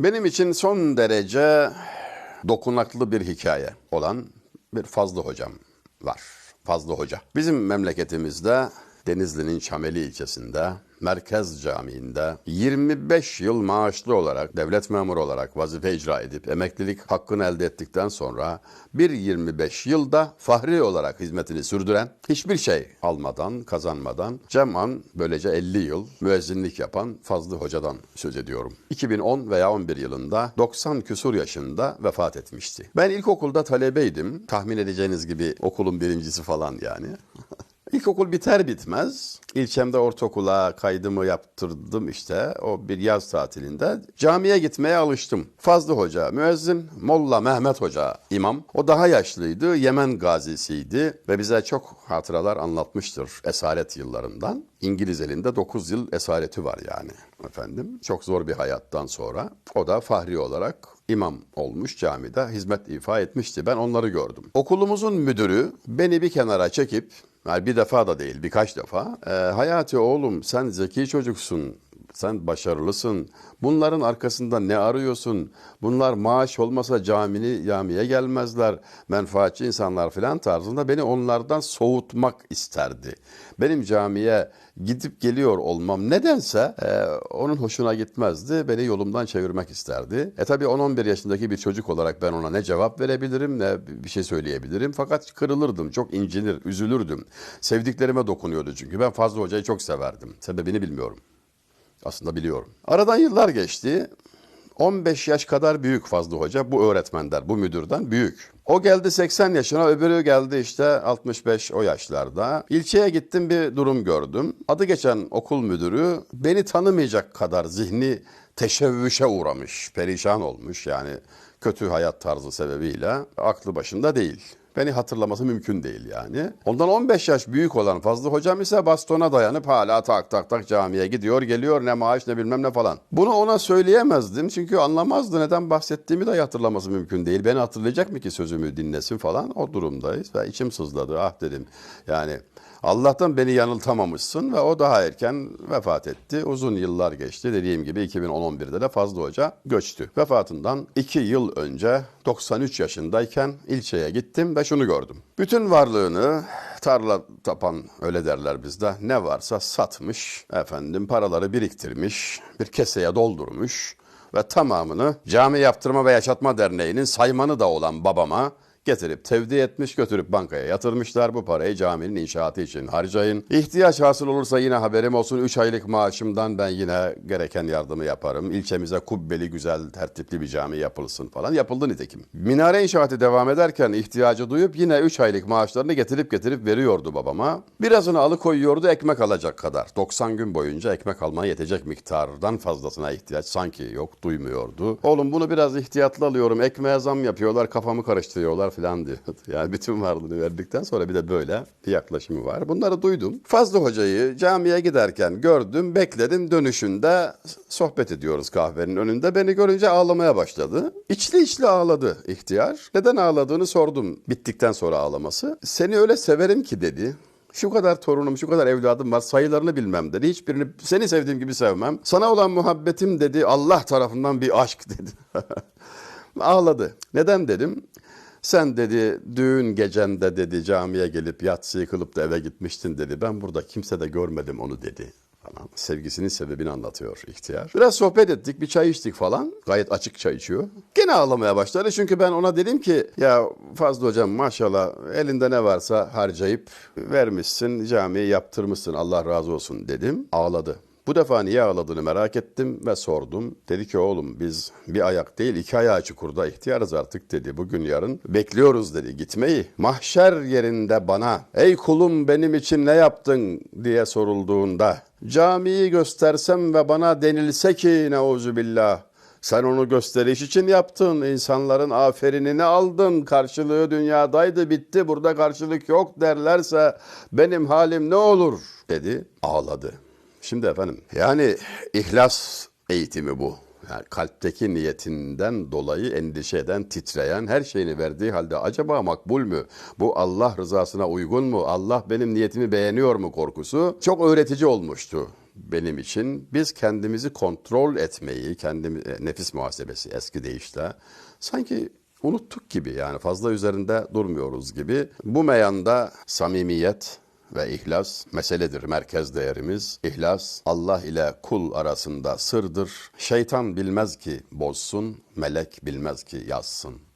Benim için son derece dokunaklı bir hikaye olan bir Fazlı hocam var. Fazlı Hoca. Bizim memleketimizde Denizli'nin Çameli ilçesinde Merkez Camii'nde 25 yıl maaşlı olarak devlet memuru olarak vazife icra edip emeklilik hakkını elde ettikten sonra bir 25 yılda fahri olarak hizmetini sürdüren hiçbir şey almadan kazanmadan Ceman böylece 50 yıl müezzinlik yapan Fazlı Hoca'dan söz ediyorum. 2010 veya 11 yılında 90 küsur yaşında vefat etmişti. Ben ilkokulda talebeydim. Tahmin edeceğiniz gibi okulun birincisi falan yani. İlkokul biter bitmez ilçemde ortaokula kaydımı yaptırdım işte o bir yaz tatilinde. Camiye gitmeye alıştım. Fazlı Hoca müezzin, Molla Mehmet Hoca imam. O daha yaşlıydı, Yemen gazisiydi ve bize çok hatıralar anlatmıştır esaret yıllarından. İngiliz elinde 9 yıl esareti var yani efendim. Çok zor bir hayattan sonra o da fahri olarak imam olmuş camide hizmet ifa etmişti. Ben onları gördüm. Okulumuzun müdürü beni bir kenara çekip yani bir defa da değil birkaç defa. E, Hayati oğlum sen zeki çocuksun. Sen başarılısın. Bunların arkasında ne arıyorsun? Bunlar maaş olmasa camini camiye gelmezler. Menfaatçi insanlar filan tarzında beni onlardan soğutmak isterdi. Benim camiye gidip geliyor olmam nedense e, onun hoşuna gitmezdi. Beni yolumdan çevirmek isterdi. E tabi 10-11 yaşındaki bir çocuk olarak ben ona ne cevap verebilirim ne bir şey söyleyebilirim. Fakat kırılırdım, çok incinir, üzülürdüm. Sevdiklerime dokunuyordu çünkü. Ben Fazlı Hoca'yı çok severdim. Sebebini bilmiyorum. Aslında biliyorum. Aradan yıllar geçti. 15 yaş kadar büyük Fazlı Hoca bu öğretmenden, bu müdürden büyük. O geldi 80 yaşına, öbürü geldi işte 65 o yaşlarda. İlçeye gittim bir durum gördüm. Adı geçen okul müdürü beni tanımayacak kadar zihni teşebbüşe uğramış, perişan olmuş yani kötü hayat tarzı sebebiyle aklı başında değil. Beni hatırlaması mümkün değil yani. Ondan 15 yaş büyük olan Fazlı Hocam ise bastona dayanıp hala tak tak tak camiye gidiyor geliyor ne maaş ne bilmem ne falan. Bunu ona söyleyemezdim çünkü anlamazdı neden bahsettiğimi de hatırlaması mümkün değil. Beni hatırlayacak mı ki sözümü dinlesin falan o durumdayız ve içim sızladı ah dedim yani Allah'tan beni yanıltamamışsın ve o daha erken vefat etti. Uzun yıllar geçti. Dediğim gibi 2011'de de Fazlı Hoca göçtü. Vefatından 2 yıl önce 93 yaşındayken ilçeye gittim ve şunu gördüm. Bütün varlığını tarla tapan öyle derler bizde ne varsa satmış efendim paraları biriktirmiş bir keseye doldurmuş ve tamamını cami yaptırma ve yaşatma derneğinin saymanı da olan babama getirip tevdi etmiş götürüp bankaya yatırmışlar. Bu parayı caminin inşaatı için harcayın. İhtiyaç hasıl olursa yine haberim olsun. 3 aylık maaşımdan ben yine gereken yardımı yaparım. İlçemize kubbeli güzel tertipli bir cami yapılsın falan. Yapıldı nitekim. Minare inşaatı devam ederken ihtiyacı duyup yine 3 aylık maaşlarını getirip getirip veriyordu babama. Birazını alıkoyuyordu ekmek alacak kadar. 90 gün boyunca ekmek almaya yetecek miktardan fazlasına ihtiyaç sanki yok duymuyordu. Oğlum bunu biraz ihtiyatlı alıyorum. Ekmeğe zam yapıyorlar kafamı karıştırıyorlar falan diyordu. Yani bütün varlığını verdikten sonra bir de böyle bir yaklaşımı var. Bunları duydum. Fazlı Hoca'yı camiye giderken gördüm, bekledim. Dönüşünde sohbet ediyoruz kahvenin önünde. Beni görünce ağlamaya başladı. İçli içli ağladı ihtiyar. Neden ağladığını sordum bittikten sonra ağlaması. Seni öyle severim ki dedi. Şu kadar torunum, şu kadar evladım var sayılarını bilmem dedi. Hiçbirini seni sevdiğim gibi sevmem. Sana olan muhabbetim dedi Allah tarafından bir aşk dedi. Ağladı. Neden dedim? Sen dedi düğün gecende dedi camiye gelip yatsıyı kılıp da eve gitmiştin dedi. Ben burada kimse de görmedim onu dedi falan. Sevgisinin sebebini anlatıyor ihtiyar. Biraz sohbet ettik, bir çay içtik falan. Gayet açık çay içiyor. Gene ağlamaya başladı çünkü ben ona dedim ki ya Fazlı hocam maşallah elinde ne varsa harcayıp vermişsin, camiyi yaptırmışsın Allah razı olsun dedim. Ağladı. Bu defa niye ağladığını merak ettim ve sordum. Dedi ki oğlum biz bir ayak değil iki ayağı çukurda ihtiyarız artık dedi. Bugün yarın bekliyoruz dedi gitmeyi. Mahşer yerinde bana ey kulum benim için ne yaptın diye sorulduğunda camiyi göstersem ve bana denilse ki neuzu billah sen onu gösteriş için yaptın. insanların aferinini aldın. Karşılığı dünyadaydı bitti. Burada karşılık yok derlerse benim halim ne olur dedi. Ağladı. Şimdi efendim yani ihlas eğitimi bu. Yani kalpteki niyetinden dolayı endişe eden, titreyen, her şeyini verdiği halde acaba makbul mü? Bu Allah rızasına uygun mu? Allah benim niyetimi beğeniyor mu korkusu? Çok öğretici olmuştu benim için. Biz kendimizi kontrol etmeyi, kendimi, e, nefis muhasebesi eski deyişle sanki unuttuk gibi yani fazla üzerinde durmuyoruz gibi. Bu meyanda samimiyet ve ihlas meseledir. Merkez değerimiz ihlas Allah ile kul arasında sırdır. Şeytan bilmez ki bozsun, melek bilmez ki yazsın.